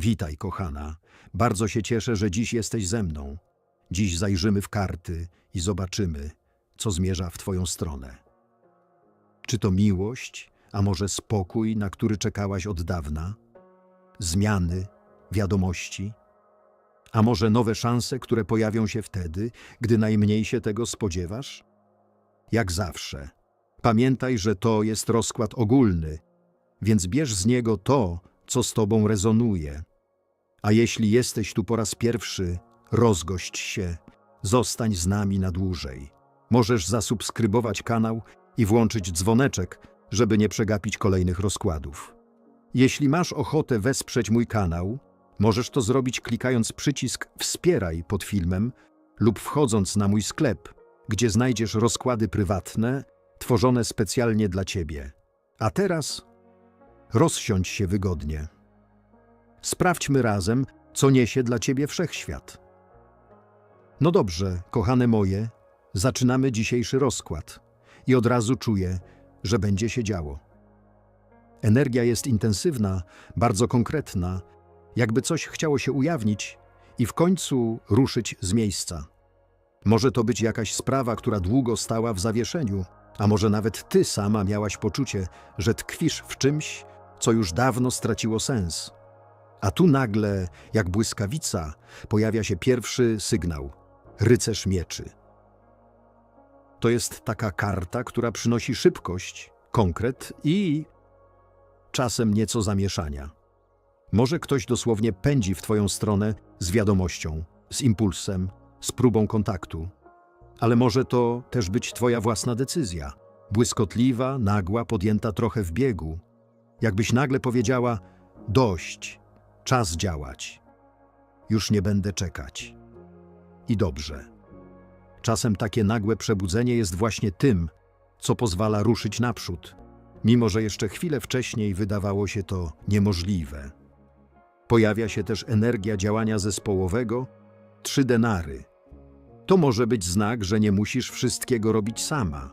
Witaj, kochana. Bardzo się cieszę, że dziś jesteś ze mną. Dziś zajrzymy w karty i zobaczymy, co zmierza w Twoją stronę. Czy to miłość, a może spokój, na który czekałaś od dawna? Zmiany, wiadomości? A może nowe szanse, które pojawią się wtedy, gdy najmniej się tego spodziewasz? Jak zawsze, pamiętaj, że to jest rozkład ogólny, więc bierz z niego to, co z tobą rezonuje. A jeśli jesteś tu po raz pierwszy, rozgość się, zostań z nami na dłużej. Możesz zasubskrybować kanał i włączyć dzwoneczek, żeby nie przegapić kolejnych rozkładów. Jeśli masz ochotę wesprzeć mój kanał, możesz to zrobić klikając przycisk Wspieraj pod filmem lub wchodząc na mój sklep, gdzie znajdziesz rozkłady prywatne tworzone specjalnie dla Ciebie. A teraz rozsiądź się wygodnie. Sprawdźmy razem, co niesie dla Ciebie wszechświat. No dobrze, kochane moje, zaczynamy dzisiejszy rozkład i od razu czuję, że będzie się działo. Energia jest intensywna, bardzo konkretna, jakby coś chciało się ujawnić i w końcu ruszyć z miejsca. Może to być jakaś sprawa, która długo stała w zawieszeniu, a może nawet ty sama miałaś poczucie, że tkwisz w czymś, co już dawno straciło sens. A tu nagle, jak błyskawica, pojawia się pierwszy sygnał rycerz mieczy. To jest taka karta, która przynosi szybkość, konkret i czasem nieco zamieszania. Może ktoś dosłownie pędzi w Twoją stronę z wiadomością, z impulsem, z próbą kontaktu. Ale może to też być Twoja własna decyzja, błyskotliwa, nagła, podjęta trochę w biegu. Jakbyś nagle powiedziała: Dość, czas działać. Już nie będę czekać. I dobrze. Czasem takie nagłe przebudzenie jest właśnie tym, co pozwala ruszyć naprzód, mimo że jeszcze chwilę wcześniej wydawało się to niemożliwe. Pojawia się też energia działania zespołowego, trzy denary. To może być znak, że nie musisz wszystkiego robić sama.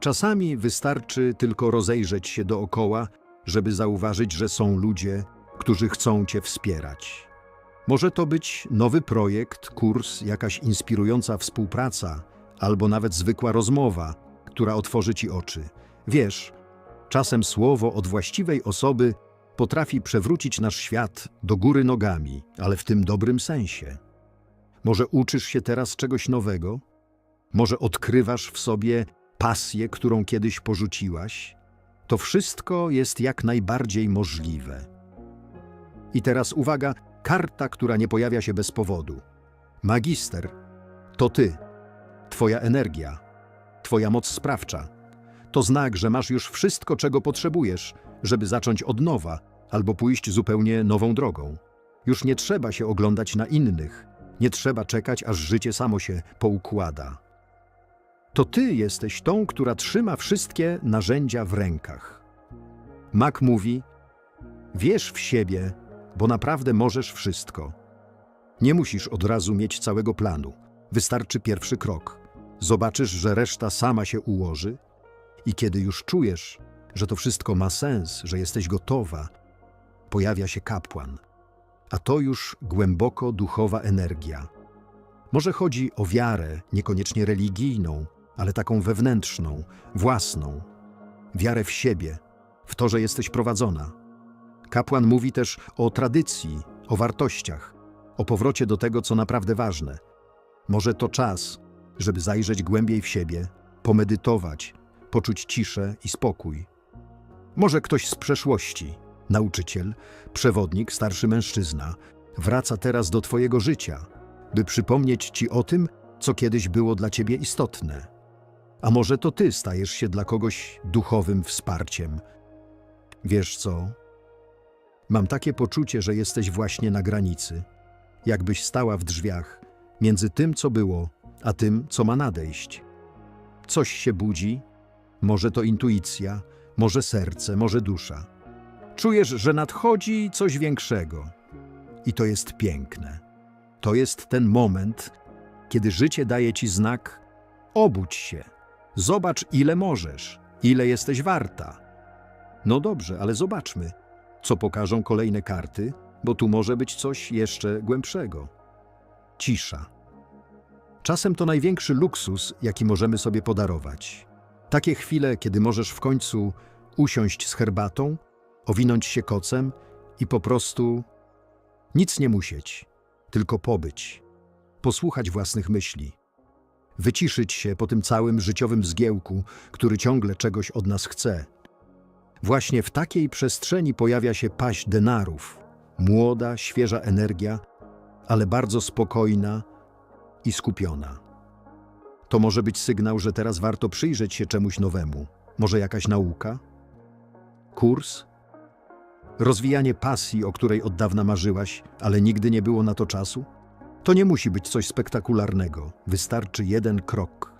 Czasami wystarczy tylko rozejrzeć się dookoła, żeby zauważyć, że są ludzie, którzy chcą Cię wspierać. Może to być nowy projekt, kurs, jakaś inspirująca współpraca, albo nawet zwykła rozmowa, która otworzy Ci oczy. Wiesz, czasem słowo od właściwej osoby potrafi przewrócić nasz świat do góry nogami, ale w tym dobrym sensie. Może uczysz się teraz czegoś nowego? Może odkrywasz w sobie pasję, którą kiedyś porzuciłaś? To wszystko jest jak najbardziej możliwe. I teraz uwaga, karta, która nie pojawia się bez powodu. Magister to ty, twoja energia, twoja moc sprawcza. To znak, że masz już wszystko, czego potrzebujesz, żeby zacząć od nowa albo pójść zupełnie nową drogą. Już nie trzeba się oglądać na innych, nie trzeba czekać, aż życie samo się poukłada. To ty jesteś tą, która trzyma wszystkie narzędzia w rękach. Mak mówi: Wierz w siebie, bo naprawdę możesz wszystko. Nie musisz od razu mieć całego planu. Wystarczy pierwszy krok. Zobaczysz, że reszta sama się ułoży, i kiedy już czujesz, że to wszystko ma sens, że jesteś gotowa, pojawia się kapłan. A to już głęboko duchowa energia. Może chodzi o wiarę, niekoniecznie religijną, ale taką wewnętrzną, własną. Wiarę w siebie, w to, że jesteś prowadzona. Kapłan mówi też o tradycji, o wartościach, o powrocie do tego, co naprawdę ważne. Może to czas, żeby zajrzeć głębiej w siebie, pomedytować, poczuć ciszę i spokój. Może ktoś z przeszłości, nauczyciel, przewodnik, starszy mężczyzna, wraca teraz do Twojego życia, by przypomnieć Ci o tym, co kiedyś było dla Ciebie istotne. A może to Ty stajesz się dla kogoś duchowym wsparciem. Wiesz co? Mam takie poczucie, że jesteś właśnie na granicy, jakbyś stała w drzwiach między tym, co było, a tym, co ma nadejść. Coś się budzi, może to intuicja, może serce, może dusza. Czujesz, że nadchodzi coś większego. I to jest piękne. To jest ten moment, kiedy życie daje ci znak: obudź się, zobacz, ile możesz, ile jesteś warta. No dobrze, ale zobaczmy, co pokażą kolejne karty bo tu może być coś jeszcze głębszego. Cisza. Czasem to największy luksus, jaki możemy sobie podarować. Takie chwile, kiedy możesz w końcu usiąść z herbatą, owinąć się kocem i po prostu nic nie musieć, tylko pobyć, posłuchać własnych myśli, wyciszyć się po tym całym życiowym zgiełku, który ciągle czegoś od nas chce. Właśnie w takiej przestrzeni pojawia się paść denarów, młoda, świeża energia, ale bardzo spokojna i skupiona. To może być sygnał, że teraz warto przyjrzeć się czemuś nowemu. Może jakaś nauka? Kurs? Rozwijanie pasji, o której od dawna marzyłaś, ale nigdy nie było na to czasu? To nie musi być coś spektakularnego. Wystarczy jeden krok.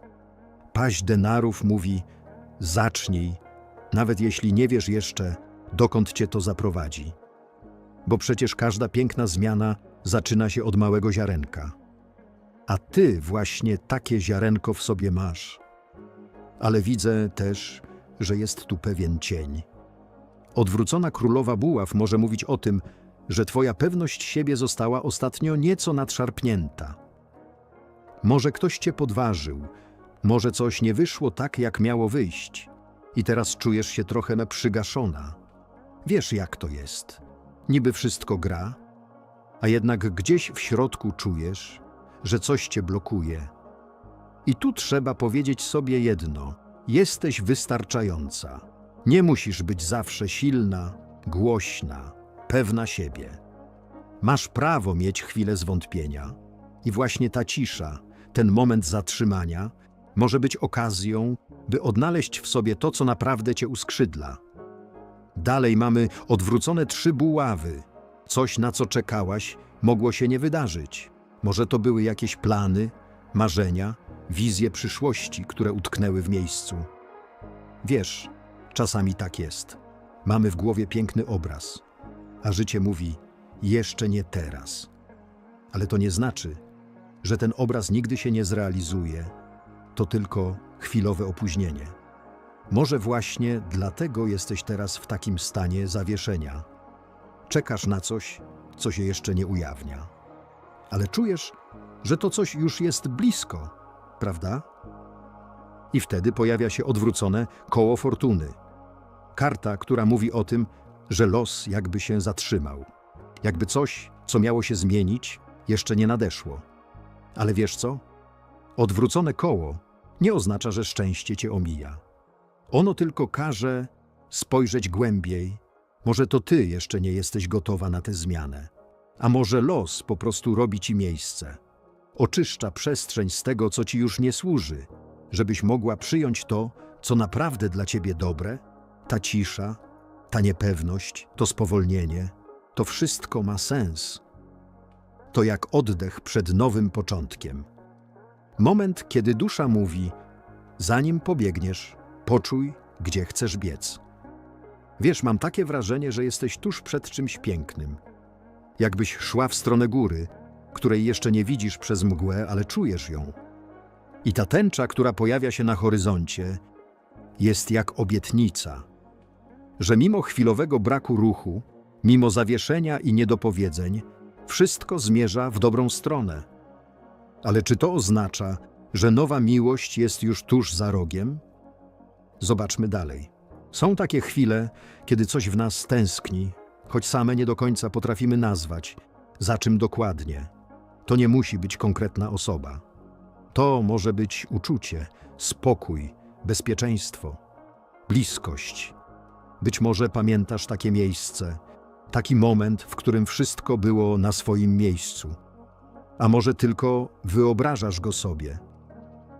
Paść denarów mówi: zacznij, nawet jeśli nie wiesz jeszcze, dokąd cię to zaprowadzi. Bo przecież każda piękna zmiana zaczyna się od małego ziarenka. A ty właśnie takie ziarenko w sobie masz. Ale widzę też, że jest tu pewien cień. Odwrócona królowa buław może mówić o tym, że twoja pewność siebie została ostatnio nieco nadszarpnięta. Może ktoś cię podważył, może coś nie wyszło tak, jak miało wyjść, i teraz czujesz się trochę przygaszona. Wiesz, jak to jest. Niby wszystko gra, a jednak gdzieś w środku czujesz, że coś cię blokuje. I tu trzeba powiedzieć sobie jedno: jesteś wystarczająca. Nie musisz być zawsze silna, głośna, pewna siebie. Masz prawo mieć chwilę zwątpienia, i właśnie ta cisza, ten moment zatrzymania, może być okazją, by odnaleźć w sobie to, co naprawdę cię uskrzydla. Dalej mamy odwrócone trzy buławy. Coś, na co czekałaś, mogło się nie wydarzyć. Może to były jakieś plany, marzenia, wizje przyszłości, które utknęły w miejscu. Wiesz, czasami tak jest. Mamy w głowie piękny obraz, a życie mówi: jeszcze nie teraz. Ale to nie znaczy, że ten obraz nigdy się nie zrealizuje. To tylko chwilowe opóźnienie. Może właśnie dlatego jesteś teraz w takim stanie zawieszenia. Czekasz na coś, co się jeszcze nie ujawnia. Ale czujesz, że to coś już jest blisko, prawda? I wtedy pojawia się odwrócone koło fortuny. Karta, która mówi o tym, że los jakby się zatrzymał. Jakby coś, co miało się zmienić, jeszcze nie nadeszło. Ale wiesz co? Odwrócone koło nie oznacza, że szczęście cię omija. Ono tylko każe spojrzeć głębiej. Może to ty jeszcze nie jesteś gotowa na tę zmianę. A może los po prostu robi ci miejsce. Oczyszcza przestrzeń z tego, co ci już nie służy, żebyś mogła przyjąć to, co naprawdę dla ciebie dobre, ta cisza, ta niepewność, to spowolnienie, to wszystko ma sens. To jak oddech przed nowym początkiem. Moment, kiedy dusza mówi: Zanim pobiegniesz, poczuj, gdzie chcesz biec. Wiesz, mam takie wrażenie, że jesteś tuż przed czymś pięknym. Jakbyś szła w stronę góry, której jeszcze nie widzisz przez mgłę, ale czujesz ją. I ta tęcza, która pojawia się na horyzoncie, jest jak obietnica, że mimo chwilowego braku ruchu, mimo zawieszenia i niedopowiedzeń, wszystko zmierza w dobrą stronę. Ale czy to oznacza, że nowa miłość jest już tuż za rogiem? Zobaczmy dalej. Są takie chwile, kiedy coś w nas tęskni, choć same nie do końca potrafimy nazwać, za czym dokładnie. To nie musi być konkretna osoba. To może być uczucie, spokój, bezpieczeństwo, bliskość. Być może pamiętasz takie miejsce, taki moment, w którym wszystko było na swoim miejscu. A może tylko wyobrażasz go sobie.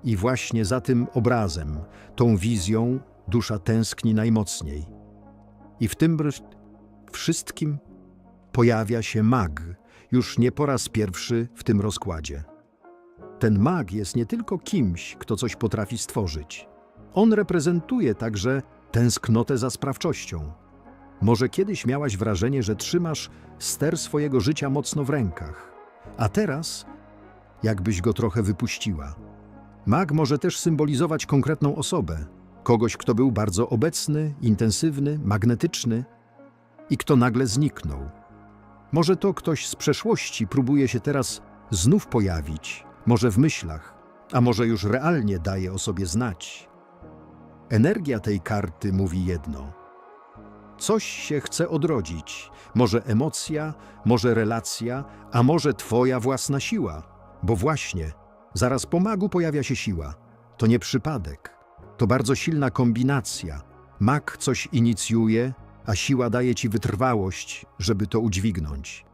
I właśnie za tym obrazem, tą wizją, dusza tęskni najmocniej. I w tym wszystkim pojawia się mag, już nie po raz pierwszy w tym rozkładzie. Ten mag jest nie tylko kimś, kto coś potrafi stworzyć. On reprezentuje także tęsknotę za sprawczością. Może kiedyś miałaś wrażenie, że trzymasz ster swojego życia mocno w rękach, a teraz jakbyś go trochę wypuściła. Mag może też symbolizować konkretną osobę, kogoś, kto był bardzo obecny, intensywny, magnetyczny i kto nagle zniknął. Może to ktoś z przeszłości próbuje się teraz znów pojawić, może w myślach, a może już realnie daje o sobie znać. Energia tej karty mówi jedno. Coś się chce odrodzić, może emocja, może relacja, a może twoja własna siła, bo właśnie zaraz po magu pojawia się siła. To nie przypadek, to bardzo silna kombinacja. Mag coś inicjuje, a siła daje ci wytrwałość, żeby to udźwignąć.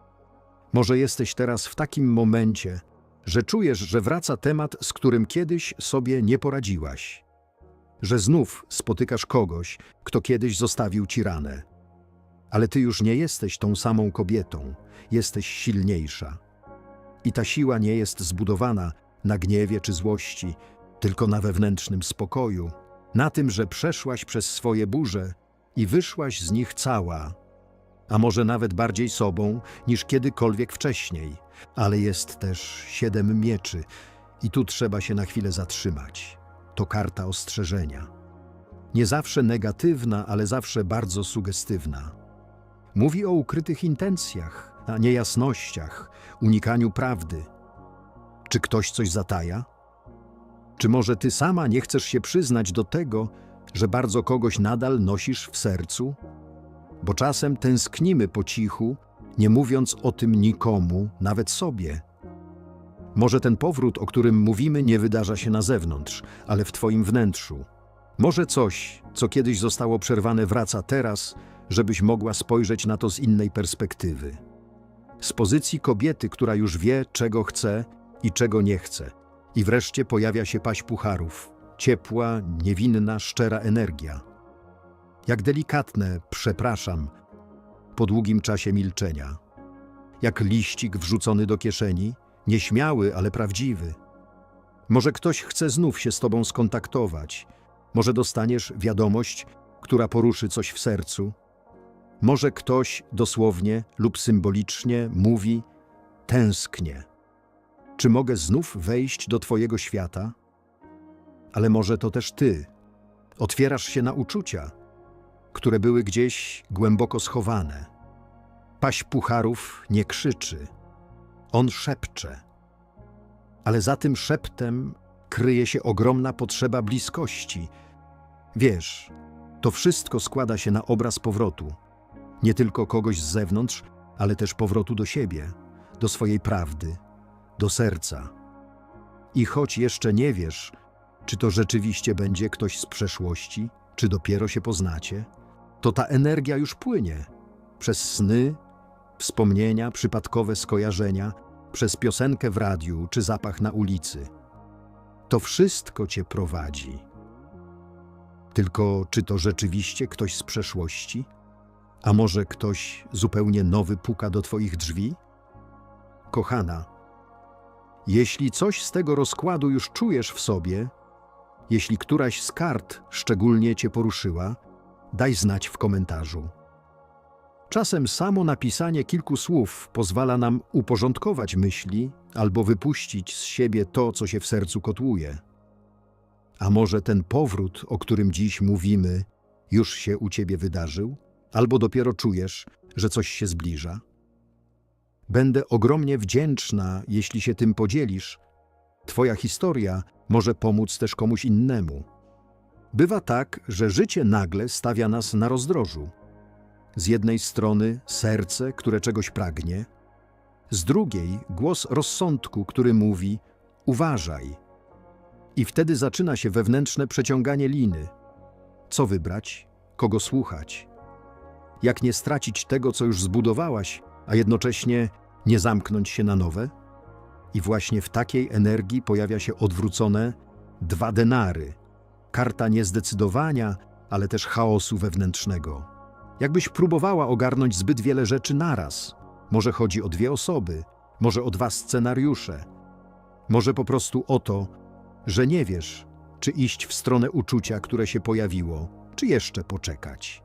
Może jesteś teraz w takim momencie, że czujesz, że wraca temat, z którym kiedyś sobie nie poradziłaś. Że znów spotykasz kogoś, kto kiedyś zostawił ci ranę. Ale ty już nie jesteś tą samą kobietą, jesteś silniejsza. I ta siła nie jest zbudowana na gniewie czy złości, tylko na wewnętrznym spokoju, na tym, że przeszłaś przez swoje burze i wyszłaś z nich cała, a może nawet bardziej sobą niż kiedykolwiek wcześniej. Ale jest też siedem mieczy i tu trzeba się na chwilę zatrzymać. To karta ostrzeżenia. Nie zawsze negatywna, ale zawsze bardzo sugestywna. Mówi o ukrytych intencjach, a niejasnościach, unikaniu prawdy. Czy ktoś coś zataja? Czy może ty sama nie chcesz się przyznać do tego, że bardzo kogoś nadal nosisz w sercu? Bo czasem tęsknimy po cichu, nie mówiąc o tym nikomu, nawet sobie. Może ten powrót, o którym mówimy, nie wydarza się na zewnątrz, ale w twoim wnętrzu. Może coś, co kiedyś zostało przerwane, wraca teraz, żebyś mogła spojrzeć na to z innej perspektywy. Z pozycji kobiety, która już wie, czego chce i czego nie chce. I wreszcie pojawia się paść pucharów. Ciepła, niewinna, szczera energia. Jak delikatne, przepraszam, po długim czasie milczenia. Jak liścik wrzucony do kieszeni, nieśmiały, ale prawdziwy. Może ktoś chce znów się z tobą skontaktować. Może dostaniesz wiadomość, która poruszy coś w sercu. Może ktoś dosłownie lub symbolicznie mówi: Tęsknię. Czy mogę znów wejść do Twojego świata? Ale może to też Ty. Otwierasz się na uczucia, które były gdzieś głęboko schowane. Paś pucharów nie krzyczy, on szepcze. Ale za tym szeptem kryje się ogromna potrzeba bliskości. Wiesz, to wszystko składa się na obraz powrotu. Nie tylko kogoś z zewnątrz, ale też powrotu do siebie, do swojej prawdy, do serca. I choć jeszcze nie wiesz, czy to rzeczywiście będzie ktoś z przeszłości, czy dopiero się poznacie, to ta energia już płynie przez sny, wspomnienia, przypadkowe skojarzenia, przez piosenkę w radiu czy zapach na ulicy. To wszystko cię prowadzi. Tylko czy to rzeczywiście ktoś z przeszłości? A może ktoś zupełnie nowy puka do twoich drzwi? Kochana, jeśli coś z tego rozkładu już czujesz w sobie, jeśli któraś z kart szczególnie cię poruszyła, daj znać w komentarzu. Czasem samo napisanie kilku słów pozwala nam uporządkować myśli albo wypuścić z siebie to, co się w sercu kotłuje. A może ten powrót, o którym dziś mówimy, już się u ciebie wydarzył, albo dopiero czujesz, że coś się zbliża? Będę ogromnie wdzięczna, jeśli się tym podzielisz. Twoja historia może pomóc też komuś innemu. Bywa tak, że życie nagle stawia nas na rozdrożu. Z jednej strony serce, które czegoś pragnie, z drugiej głos rozsądku, który mówi: uważaj. I wtedy zaczyna się wewnętrzne przeciąganie liny. Co wybrać? Kogo słuchać? Jak nie stracić tego, co już zbudowałaś, a jednocześnie nie zamknąć się na nowe? I właśnie w takiej energii pojawia się odwrócone dwa denary karta niezdecydowania, ale też chaosu wewnętrznego. Jakbyś próbowała ogarnąć zbyt wiele rzeczy naraz. Może chodzi o dwie osoby, może o dwa scenariusze, może po prostu o to, że nie wiesz, czy iść w stronę uczucia, które się pojawiło, czy jeszcze poczekać.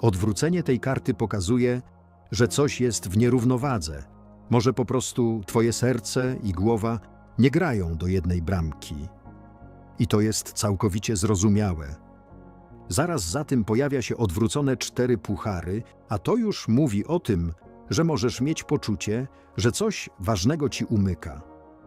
Odwrócenie tej karty pokazuje, że coś jest w nierównowadze. Może po prostu twoje serce i głowa nie grają do jednej bramki. I to jest całkowicie zrozumiałe. Zaraz za tym pojawia się odwrócone cztery puchary, a to już mówi o tym, że możesz mieć poczucie, że coś ważnego ci umyka,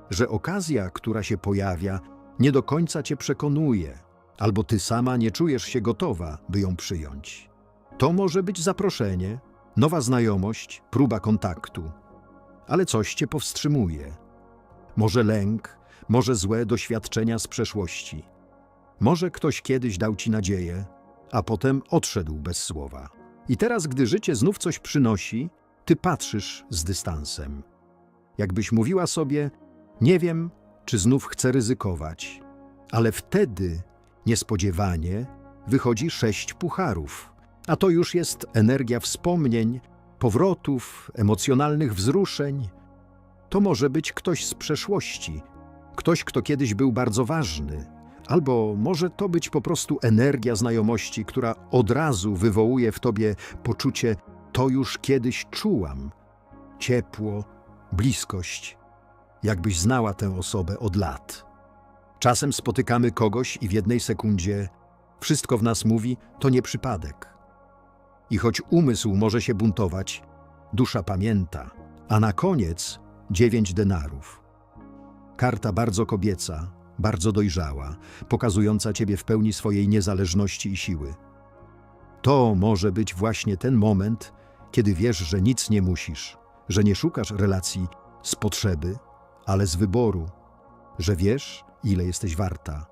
że okazja, która się pojawia, nie do końca cię przekonuje, albo ty sama nie czujesz się gotowa, by ją przyjąć. To może być zaproszenie, nowa znajomość, próba kontaktu, ale coś cię powstrzymuje. Może lęk, może złe doświadczenia z przeszłości. Może ktoś kiedyś dał ci nadzieję, a potem odszedł bez słowa. I teraz, gdy życie znów coś przynosi, ty patrzysz z dystansem. Jakbyś mówiła sobie: Nie wiem, czy znów chcę ryzykować, ale wtedy niespodziewanie wychodzi sześć pucharów. A to już jest energia wspomnień, powrotów, emocjonalnych wzruszeń. To może być ktoś z przeszłości, ktoś, kto kiedyś był bardzo ważny, albo może to być po prostu energia znajomości, która od razu wywołuje w tobie poczucie: To już kiedyś czułam. Ciepło, bliskość, jakbyś znała tę osobę od lat. Czasem spotykamy kogoś i w jednej sekundzie wszystko w nas mówi: To nie przypadek. I choć umysł może się buntować, dusza pamięta, a na koniec dziewięć denarów. Karta bardzo kobieca, bardzo dojrzała, pokazująca ciebie w pełni swojej niezależności i siły. To może być właśnie ten moment, kiedy wiesz, że nic nie musisz, że nie szukasz relacji z potrzeby, ale z wyboru, że wiesz, ile jesteś warta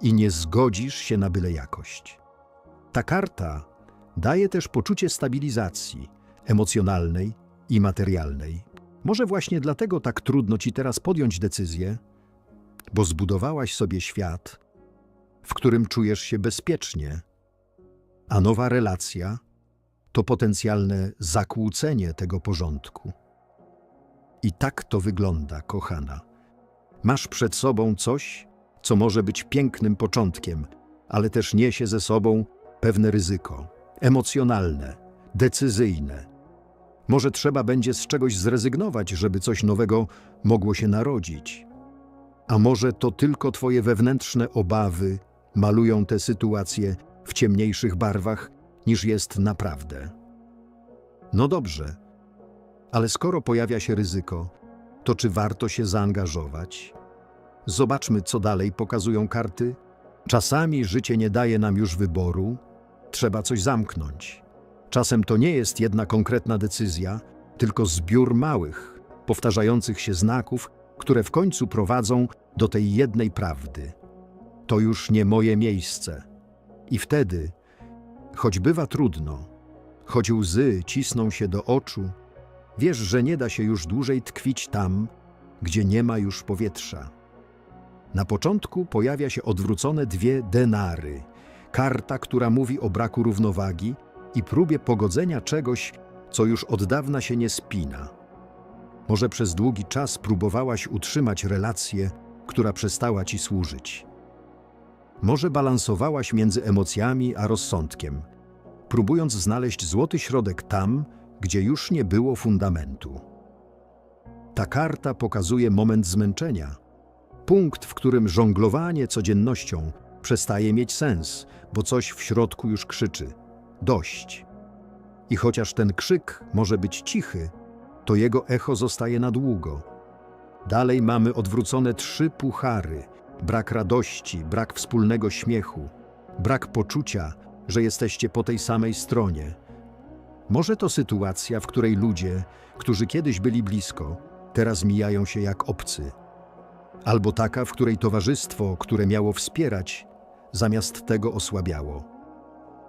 i nie zgodzisz się na byle jakość. Ta karta daje też poczucie stabilizacji emocjonalnej i materialnej. Może właśnie dlatego tak trudno ci teraz podjąć decyzję, bo zbudowałaś sobie świat, w którym czujesz się bezpiecznie, a nowa relacja to potencjalne zakłócenie tego porządku. I tak to wygląda, kochana. Masz przed sobą coś, co może być pięknym początkiem, ale też niesie ze sobą pewne ryzyko emocjonalne, decyzyjne. Może trzeba będzie z czegoś zrezygnować, żeby coś nowego mogło się narodzić. A może to tylko Twoje wewnętrzne obawy malują tę sytuację w ciemniejszych barwach niż jest naprawdę. No dobrze, ale skoro pojawia się ryzyko, to czy warto się zaangażować? Zobaczmy, co dalej pokazują karty. Czasami życie nie daje nam już wyboru, trzeba coś zamknąć. Czasem to nie jest jedna konkretna decyzja, tylko zbiór małych, powtarzających się znaków, które w końcu prowadzą do tej jednej prawdy. To już nie moje miejsce. I wtedy, choć bywa trudno, choć łzy cisną się do oczu, wiesz, że nie da się już dłużej tkwić tam, gdzie nie ma już powietrza. Na początku pojawia się odwrócone dwie denary, karta, która mówi o braku równowagi i próbie pogodzenia czegoś, co już od dawna się nie spina. Może przez długi czas próbowałaś utrzymać relację, która przestała ci służyć. Może balansowałaś między emocjami a rozsądkiem, próbując znaleźć złoty środek tam, gdzie już nie było fundamentu. Ta karta pokazuje moment zmęczenia, punkt, w którym żonglowanie codziennością przestaje mieć sens, bo coś w środku już krzyczy: dość. I chociaż ten krzyk może być cichy, to jego echo zostaje na długo. Dalej mamy odwrócone trzy puchary: brak radości, brak wspólnego śmiechu, brak poczucia, że jesteście po tej samej stronie. Może to sytuacja, w której ludzie, którzy kiedyś byli blisko, teraz mijają się jak obcy. Albo taka, w której towarzystwo, które miało wspierać, zamiast tego osłabiało.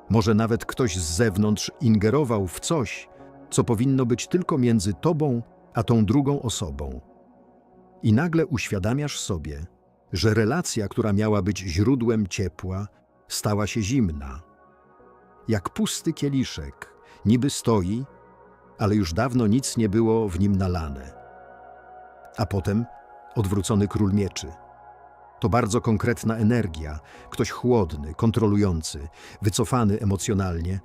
Może nawet ktoś z zewnątrz ingerował w coś, co powinno być tylko między tobą a tą drugą osobą. I nagle uświadamiasz sobie, że relacja, która miała być źródłem ciepła, stała się zimna. Jak pusty kieliszek, niby stoi, ale już dawno nic nie było w nim nalane. A potem odwrócony król mieczy. To bardzo konkretna energia, ktoś chłodny, kontrolujący, wycofany emocjonalnie.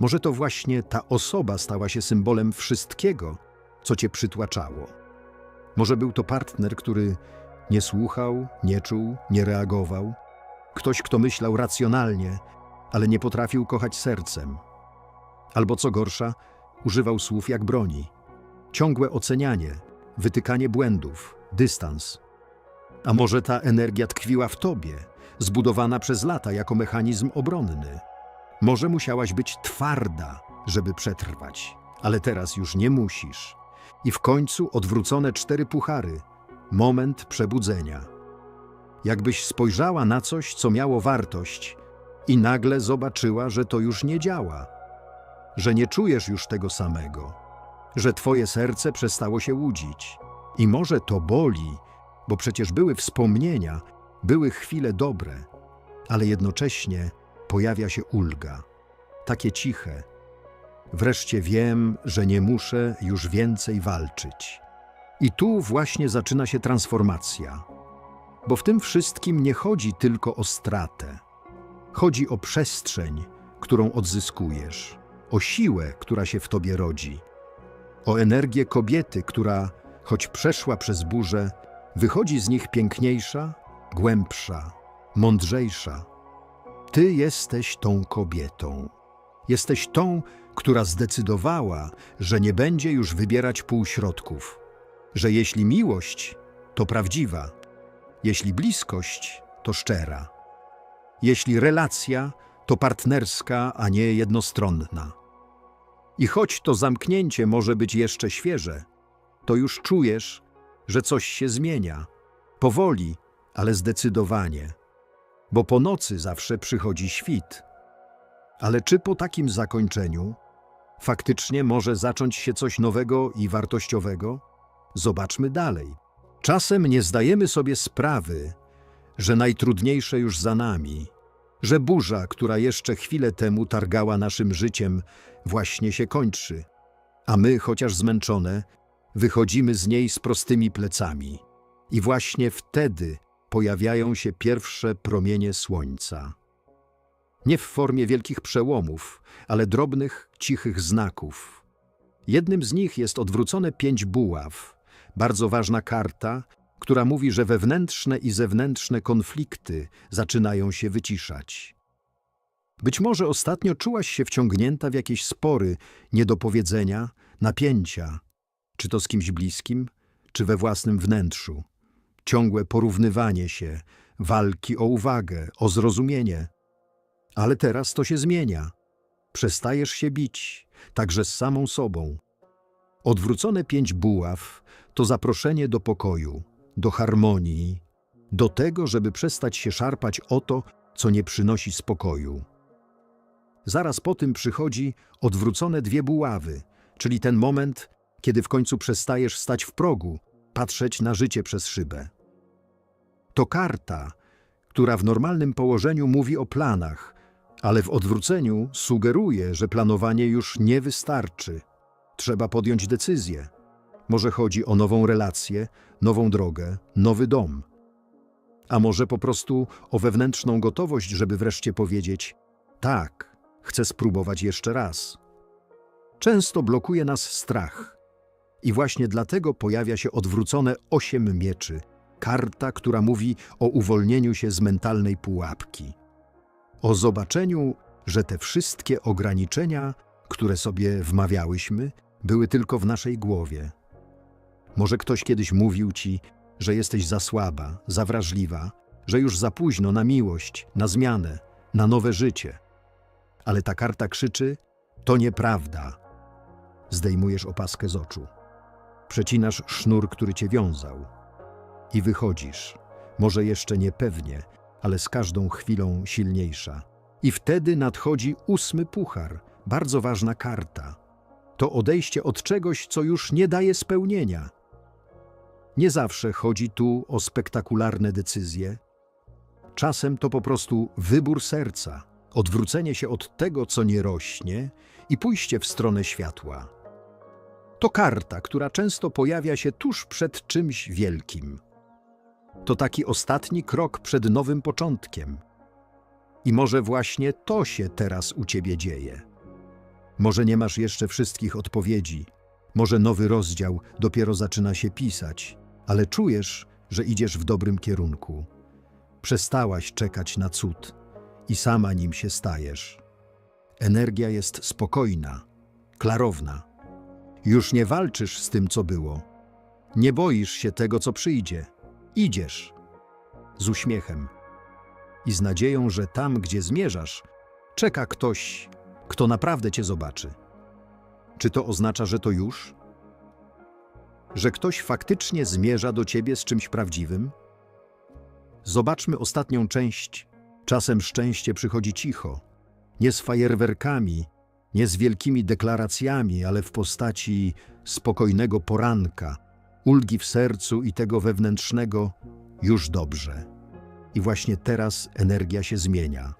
Może to właśnie ta osoba stała się symbolem wszystkiego, co cię przytłaczało. Może był to partner, który nie słuchał, nie czuł, nie reagował. Ktoś, kto myślał racjonalnie, ale nie potrafił kochać sercem. Albo co gorsza, używał słów jak broni. Ciągłe ocenianie, wytykanie błędów, dystans. A może ta energia tkwiła w tobie, zbudowana przez lata jako mechanizm obronny? Może musiałaś być twarda, żeby przetrwać, ale teraz już nie musisz. I w końcu odwrócone cztery puchary. Moment przebudzenia. Jakbyś spojrzała na coś, co miało wartość, i nagle zobaczyła, że to już nie działa, że nie czujesz już tego samego, że twoje serce przestało się łudzić. I może to boli, bo przecież były wspomnienia, były chwile dobre, ale jednocześnie pojawia się ulga, takie ciche. Wreszcie wiem, że nie muszę już więcej walczyć. I tu właśnie zaczyna się transformacja. Bo w tym wszystkim nie chodzi tylko o stratę. Chodzi o przestrzeń, którą odzyskujesz, o siłę, która się w tobie rodzi, o energię kobiety, która, choć przeszła przez burzę, wychodzi z nich piękniejsza, głębsza, mądrzejsza. Ty jesteś tą kobietą. Jesteś tą, która zdecydowała, że nie będzie już wybierać półśrodków, że jeśli miłość, to prawdziwa, jeśli bliskość, to szczera, jeśli relacja, to partnerska, a nie jednostronna. I choć to zamknięcie może być jeszcze świeże, to już czujesz, że coś się zmienia. Powoli, ale zdecydowanie. Bo po nocy zawsze przychodzi świt. Ale czy po takim zakończeniu faktycznie może zacząć się coś nowego i wartościowego? Zobaczmy dalej. Czasem nie zdajemy sobie sprawy, że najtrudniejsze już za nami, że burza, która jeszcze chwilę temu targała naszym życiem, właśnie się kończy, a my, chociaż zmęczone, wychodzimy z niej z prostymi plecami. I właśnie wtedy pojawiają się pierwsze promienie słońca. Nie w formie wielkich przełomów, ale drobnych, cichych znaków. Jednym z nich jest odwrócone pięć buław, bardzo ważna karta, która mówi, że wewnętrzne i zewnętrzne konflikty zaczynają się wyciszać. Być może ostatnio czułaś się wciągnięta w jakieś spory, niedopowiedzenia, napięcia, czy to z kimś bliskim, czy we własnym wnętrzu. Ciągłe porównywanie się, walki o uwagę, o zrozumienie. Ale teraz to się zmienia. Przestajesz się bić, także z samą sobą. Odwrócone pięć buław to zaproszenie do pokoju, do harmonii, do tego, żeby przestać się szarpać o to, co nie przynosi spokoju. Zaraz po tym przychodzi odwrócone dwie buławy, czyli ten moment, kiedy w końcu przestajesz stać w progu, patrzeć na życie przez szybę. To karta, która w normalnym położeniu mówi o planach, ale w odwróceniu sugeruje, że planowanie już nie wystarczy. Trzeba podjąć decyzję. Może chodzi o nową relację, nową drogę, nowy dom. A może po prostu o wewnętrzną gotowość, żeby wreszcie powiedzieć: tak, chcę spróbować jeszcze raz. Często blokuje nas strach. I właśnie dlatego pojawia się odwrócone osiem mieczy, karta, która mówi o uwolnieniu się z mentalnej pułapki. O zobaczeniu, że te wszystkie ograniczenia, które sobie wmawiałyśmy, były tylko w naszej głowie. Może ktoś kiedyś mówił ci, że jesteś za słaba, za wrażliwa, że już za późno na miłość, na zmianę, na nowe życie. Ale ta karta krzyczy: To nieprawda. Zdejmujesz opaskę z oczu. Przecinasz sznur, który cię wiązał. I wychodzisz. Może jeszcze niepewnie, ale z każdą chwilą silniejsza. I wtedy nadchodzi ósmy puchar, bardzo ważna karta. To odejście od czegoś, co już nie daje spełnienia. Nie zawsze chodzi tu o spektakularne decyzje. Czasem to po prostu wybór serca, odwrócenie się od tego, co nie rośnie i pójście w stronę światła. To karta, która często pojawia się tuż przed czymś wielkim. To taki ostatni krok przed nowym początkiem. I może właśnie to się teraz u ciebie dzieje. Może nie masz jeszcze wszystkich odpowiedzi, może nowy rozdział dopiero zaczyna się pisać, ale czujesz, że idziesz w dobrym kierunku. Przestałaś czekać na cud i sama nim się stajesz. Energia jest spokojna, klarowna Już nie walczysz z tym, co było. Nie boisz się tego, co przyjdzie. Idziesz. Z uśmiechem. I z nadzieją, że tam, gdzie zmierzasz, czeka ktoś, kto naprawdę cię zobaczy. Czy to oznacza, że to już? Że ktoś faktycznie zmierza do ciebie z czymś prawdziwym? Zobaczmy ostatnią część. Czasem szczęście przychodzi cicho, nie z fajerwerkami, nie z wielkimi deklaracjami, ale w postaci spokojnego poranka, ulgi w sercu i tego wewnętrznego już dobrze. I właśnie teraz energia się zmienia.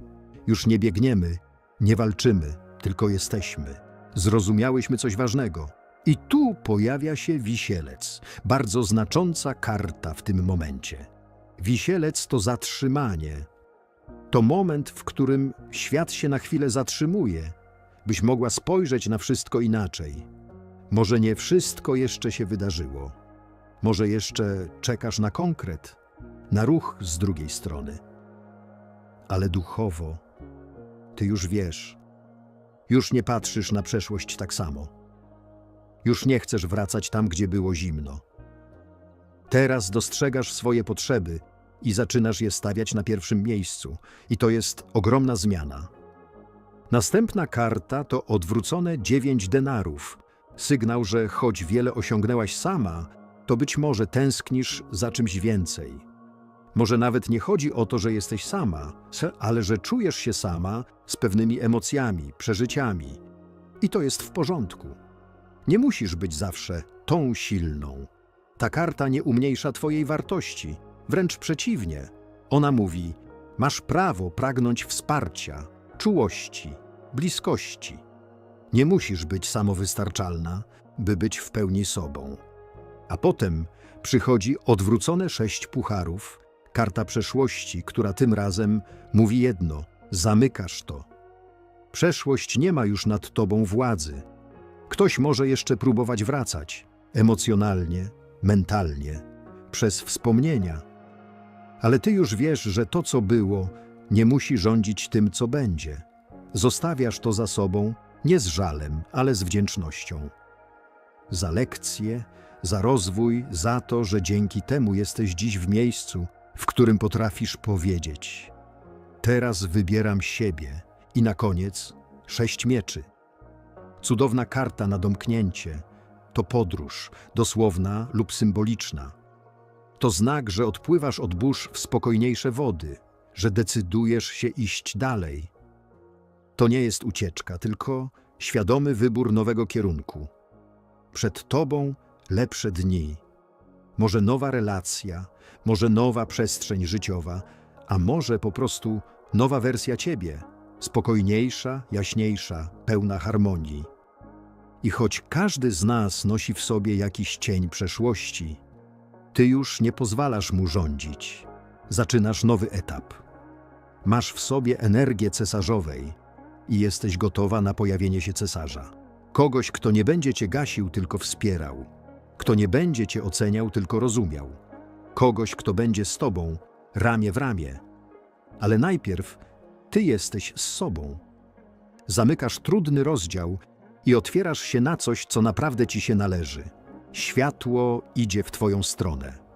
Już nie biegniemy, nie walczymy, tylko jesteśmy. Zrozumiałyśmy coś ważnego. I tu pojawia się wisielec, bardzo znacząca karta w tym momencie. Wisielec to zatrzymanie. To moment, w którym świat się na chwilę zatrzymuje, byś mogła spojrzeć na wszystko inaczej. Może nie wszystko jeszcze się wydarzyło. Może jeszcze czekasz na konkret, na ruch z drugiej strony. Ale duchowo, ty już wiesz, już nie patrzysz na przeszłość tak samo. Już nie chcesz wracać tam, gdzie było zimno. Teraz dostrzegasz swoje potrzeby i zaczynasz je stawiać na pierwszym miejscu, i to jest ogromna zmiana. Następna karta to odwrócone dziewięć denarów. Sygnał, że choć wiele osiągnęłaś sama, to być może tęsknisz za czymś więcej. Może nawet nie chodzi o to, że jesteś sama, ale że czujesz się sama z pewnymi emocjami, przeżyciami. I to jest w porządku. Nie musisz być zawsze tą silną. Ta karta nie umniejsza Twojej wartości, wręcz przeciwnie. Ona mówi: masz prawo pragnąć wsparcia, czułości, bliskości. Nie musisz być samowystarczalna, by być w pełni sobą. A potem przychodzi odwrócone sześć pucharów, karta przeszłości, która tym razem mówi jedno: zamykasz to. Przeszłość nie ma już nad tobą władzy. Ktoś może jeszcze próbować wracać emocjonalnie, mentalnie, przez wspomnienia. Ale ty już wiesz, że to, co było, nie musi rządzić tym, co będzie. Zostawiasz to za sobą nie z żalem, ale z wdzięcznością. Za lekcje, za rozwój, za to, że dzięki temu jesteś dziś w miejscu, w którym potrafisz powiedzieć: Teraz wybieram siebie. I na koniec sześć mieczy. Cudowna karta na domknięcie to podróż, dosłowna lub symboliczna. To znak, że odpływasz od burz w spokojniejsze wody, że decydujesz się iść dalej. To nie jest ucieczka, tylko świadomy wybór nowego kierunku. Przed tobą lepsze dni, może nowa relacja, może nowa przestrzeń życiowa, a może po prostu nowa wersja ciebie, spokojniejsza, jaśniejsza, pełna harmonii. I choć każdy z nas nosi w sobie jakiś cień przeszłości, ty już nie pozwalasz mu rządzić. Zaczynasz nowy etap. Masz w sobie energię cesarzowej i jesteś gotowa na pojawienie się cesarza. Kogoś, kto nie będzie cię gasił, tylko wspierał. Kto nie będzie cię oceniał, tylko rozumiał. Kogoś, kto będzie z tobą, ramię w ramię. Ale najpierw ty jesteś z sobą. Zamykasz trudny rozdział i otwierasz się na coś, co naprawdę ci się należy. Światło idzie w twoją stronę.